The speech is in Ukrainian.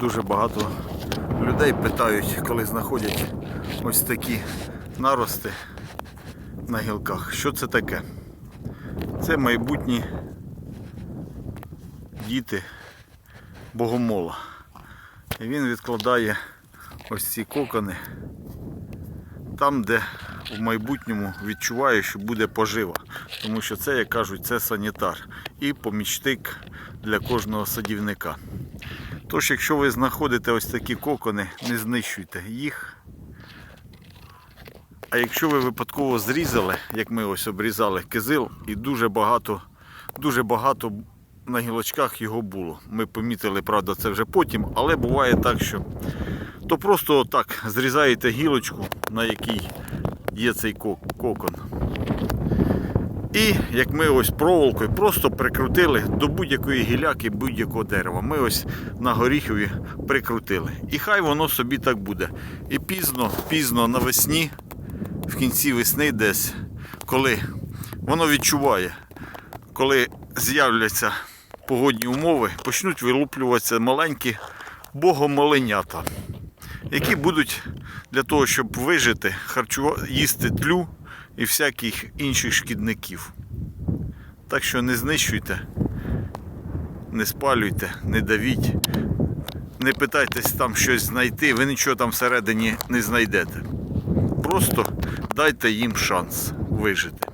Дуже багато людей питають, коли знаходять ось такі нарости на гілках. Що це таке? Це майбутні діти богомола. І він відкладає ось ці кокони там, де в майбутньому відчуває, що буде пожива. Тому що це, як кажуть, це санітар і помічник для кожного садівника. Тож, якщо ви знаходите ось такі кокони, не знищуйте їх. А якщо ви випадково зрізали, як ми ось обрізали кизил, і дуже багато, дуже багато на гілочках його було. Ми помітили, правда, це вже потім, але буває так, що то просто так зрізаєте гілочку, на якій є цей кокон. І як ми ось проволокою просто прикрутили до будь-якої гіляки, будь-якого дерева. Ми ось на горіхові прикрутили. І хай воно собі так буде. І пізно, пізно навесні, в кінці весни десь, коли воно відчуває, коли з'являться погодні умови, почнуть вилуплюватися маленькі богомоленята, які будуть для того, щоб вижити, харчува... їсти тлю і всяких інших шкідників. Так що не знищуйте, не спалюйте, не давіть, не питайтесь там щось знайти, ви нічого там всередині не знайдете. Просто дайте їм шанс вижити.